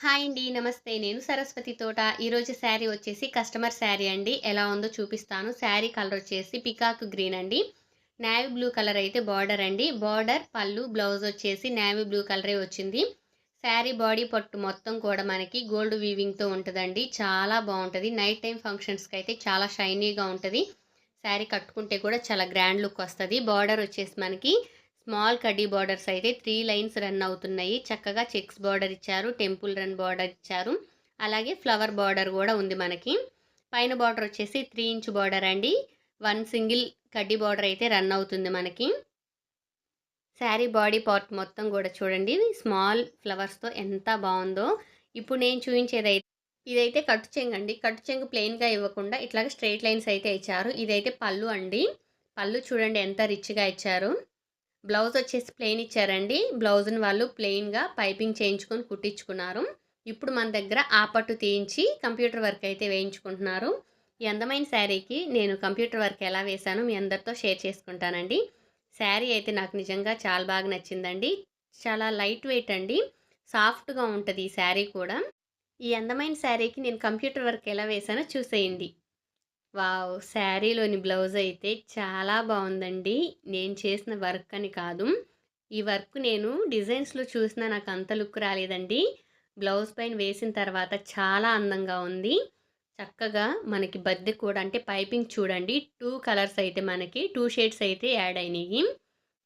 Hi అండి నమస్తే. నేను సరస్వతి తోట. ఈరోజు శారీ వచ్చేసి కస్టమర్ శారీ అండి. ఎలా ఉందో చూపిస్తాను. శారీ కలర్ వచ్చేసి పికాక్ గ్రీన్ అండి. నేవీ బ్లూ కలర్ అయితే బార్డర్ అండి. బార్డర్ పళ్ళు బ్లౌజ్ వచ్చేసి నేవీ బ్లూ కలరే వచ్చింది. శారీ బాడీ పట్టు మొత్తం కూడా మనకి గోల్డ్ వీవింగ్తో ఉంటుందండి. చాలా బాగుంటుంది. నైట్ టైం ఫంక్షన్స్కి అయితే చాలా షైనీగా ఉంటుంది. శారీ కట్టుకుంటే కూడా చాలా గ్రాండ్ లుక్ వస్తుంది. బార్డర్ వచ్చేసి మనకి స్మాల్ కడ్డీ బార్డర్స్ అయితే త్రీ లైన్స్ రన్ అవుతున్నాయి. చక్కగా చెక్స్ బార్డర్ ఇచ్చారు టెంపుల్ రన్ బార్డర్ ఇచ్చారు. అలాగే ఫ్లవర్ బార్డర్ కూడా ఉంది మనకి. పైన బార్డర్ వచ్చేసి త్రీ ఇంచ్ బార్డర్ అండి. వన్ సింగిల్ కడ్డీ బార్డర్ అయితే రన్ అవుతుంది మనకి. శారీ బాడీ పార్ట్ మొత్తం కూడా చూడండి. స్మాల్ ఫ్లవర్స్తో ఎంత బాగుందో. ఇప్పుడు నేను చూపించేది అయితే ఇదైతే కట్టు చెంగు అండి. కట్టు చెంగు ప్లెయిన్గా ఇవ్వకుండా ఇట్లాగే స్ట్రైట్ లైన్స్ అయితే ఇచ్చారు. ఇదైతే పళ్ళు అండి. పళ్ళు చూడండి ఎంత రిచ్గా ఇచ్చారు. బ్లౌజ్ వచ్చేసి ప్లెయిన్ ఇచ్చారండి. బ్లౌజ్ని వాళ్ళు ప్లెయిన్గా పైపింగ్ చేయించుకొని కుట్టించుకున్నారు. ఇప్పుడు మన దగ్గర ఆ పట్టు తీయించి కంప్యూటర్ వర్క్ అయితే వేయించుకుంటున్నారు. ఈ అందమైన శారీకి నేను కంప్యూటర్ వర్క్ ఎలా వేశానో మీ అందరితో షేర్ చేసుకుంటానండి. శారీ అయితే నాకు నిజంగా చాలా బాగా నచ్చిందండి. చాలా లైట్ వెయిట్ అండి. సాఫ్ట్గా ఉంటుంది ఈ శారీ కూడా. ఈ అందమైన శారీకి నేను కంప్యూటర్ వర్క్ ఎలా వేశానో చూసేయండి. వావ్! శారీలోని బ్లౌజ్ అయితే చాలా బాగుందండి నేను చేసిన వర్క్ అని కాదు. ఈ వర్క్ నేను డిజైన్స్లో చూసినా నాకు అంత లుక్ రాలేదండి. బ్లౌజ్ పైన వేసిన తర్వాత చాలా అందంగా ఉంది. చక్కగా మనకి బద్దె కూడా అంటే పైపింగ్ చూడండి టూ కలర్స్ అయితే మనకి టూ షేడ్స్ అయితే యాడ్ అయినాయి.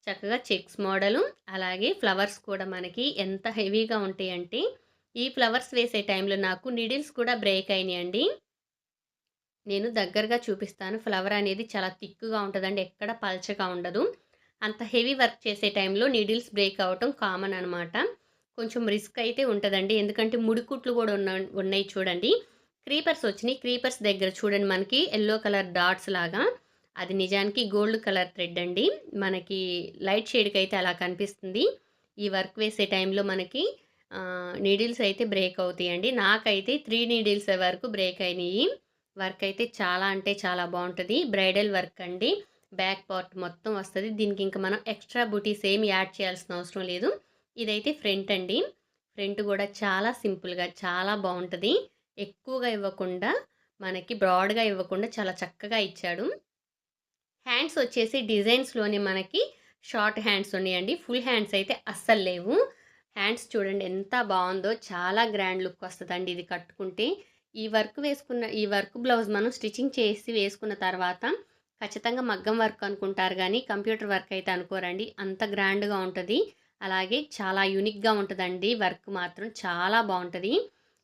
చక్కగా చెక్స్ మోడలు అలాగే ఫ్లవర్స్ కూడా మనకి ఎంత హెవీగా ఉంటాయంటే ఈ ఫ్లవర్స్ వేసే టైంలో నాకు నిడిల్స్ కూడా బ్రేక్ అయినాయండి. నేను దగ్గరగా చూపిస్తాను. ఫ్లవర్ అనేది చాలా థిక్గా ఉంటుందండి. ఎక్కడ పల్చగా ఉండదు. అంత హెవీ వర్క్ చేసే టైంలో నీడిల్స్ బ్రేక్ అవ్వటం కామన్ అనమాట కొంచెం రిస్క్ అయితే ఉంటుందండి. ఎందుకంటే ముడికుట్లు కూడా ఉన్న ఉన్నాయి చూడండి. క్రీపర్స్ వచ్చినాయి. క్రీపర్స్ దగ్గర చూడండి మనకి ఎల్లో కలర్ డాట్స్ లాగా. అది నిజానికి గోల్డ్ కలర్ థ్రెడ్ అండి. మనకి లైట్ షేడ్కి అయితే అలా కనిపిస్తుంది. ఈ వర్క్ వేసే టైంలో మనకి నీడిల్స్ అయితే బ్రేక్ అవుతాయండి. నాకైతే త్రీ నీడిల్స్ వరకు బ్రేక్ అయినాయి. వర్క్ అయితే చాలా అంటే చాలా బాగుంటుంది బ్రైడల్ వర్క్ అండి. బ్యాక్ పార్ట్ మొత్తం వస్తుంది. దీనికి ఇంకా మనం ఎక్స్ట్రా బూటీస్ ఏమి యాడ్ చేయాల్సిన అవసరం లేదు. ఇదైతే ఫ్రంట్ అండి. ఫ్రంట్ కూడా చాలా సింపుల్గా చాలా బాగుంటుంది ఎక్కువగా ఇవ్వకుండా మనకి బ్రాడ్గా ఇవ్వకుండా చాలా చక్కగా ఇచ్చాడు. హ్యాండ్స్ వచ్చేసి డిజైన్స్లోనే మనకి షార్ట్ హ్యాండ్స్ ఉన్నాయండి. ఫుల్ హ్యాండ్స్ అయితే అస్సలు లేవు. హ్యాండ్స్ చూడండి ఎంత బాగుందో చాలా గ్రాండ్ లుక్ వస్తుందండి ఇది కట్టుకుంటే. ఈ వర్క్ వేసుకున్న ఈ వర్క్ బ్లౌజ్ మనం స్టిచ్చింగ్ చేసి వేసుకున్న తర్వాత ఖచ్చితంగా మగ్గం వర్క్ అనుకుంటారు కానీ కంప్యూటర్ వర్క్ అయితే అనుకోరండి. అంత గ్రాండ్గా ఉంటుంది. అలాగే చాలా యూనిక్గా ఉంటుందండి. వర్క్ మాత్రం చాలా బాగుంటుంది.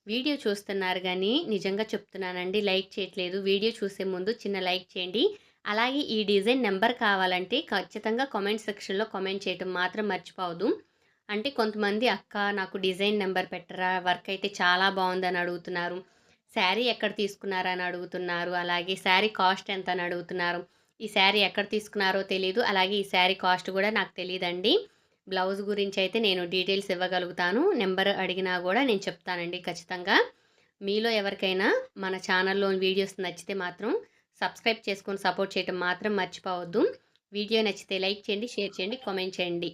వీడియో చూస్తున్నారు కానీ నిజంగా చెప్తున్నానండి లైక్ చేయట్లేదు. వీడియో చూసే ముందు చిన్న లైక్ చేయండి. అలాగే ఈ డిజైన్ నెంబర్ కావాలంటే ఖచ్చితంగా కామెంట్ సెక్షన్లో కామెంట్ చేయటం మాత్రం మర్చిపోవద్దు. అంటే కొంతమంది అక్క నాకు డిజైన్ నెంబర్ పెట్టరా? వర్క్ అయితే చాలా బాగుందని అడుగుతున్నారు. శారీ ఎక్కడ తీసుకున్నారని అడుగుతున్నారు. అలాగే శారీ కాస్ట్ ఎంత అని అడుగుతున్నారు. ఈ శారీ ఎక్కడ తీసుకున్నారో తెలీదు. అలాగే ఈ శారీ కాస్ట్ కూడా నాకు తెలియదండి బ్లౌజ్ గురించి అయితే నేను డీటెయిల్స్ ఇవ్వగలుగుతాను. నెంబర్ అడిగినా కూడా నేను చెప్తానండి ఖచ్చితంగా. మీలో ఎవరికైనా మన ఛానల్లో వీడియోస్ నచ్చితే మాత్రం సబ్స్క్రైబ్ చేసుకొని సపోర్ట్ చేయడం మాత్రం మర్చిపోవద్దు. వీడియో నచ్చితే లైక్ చేయండి షేర్ చేయండి కామెంట్ చేయండి.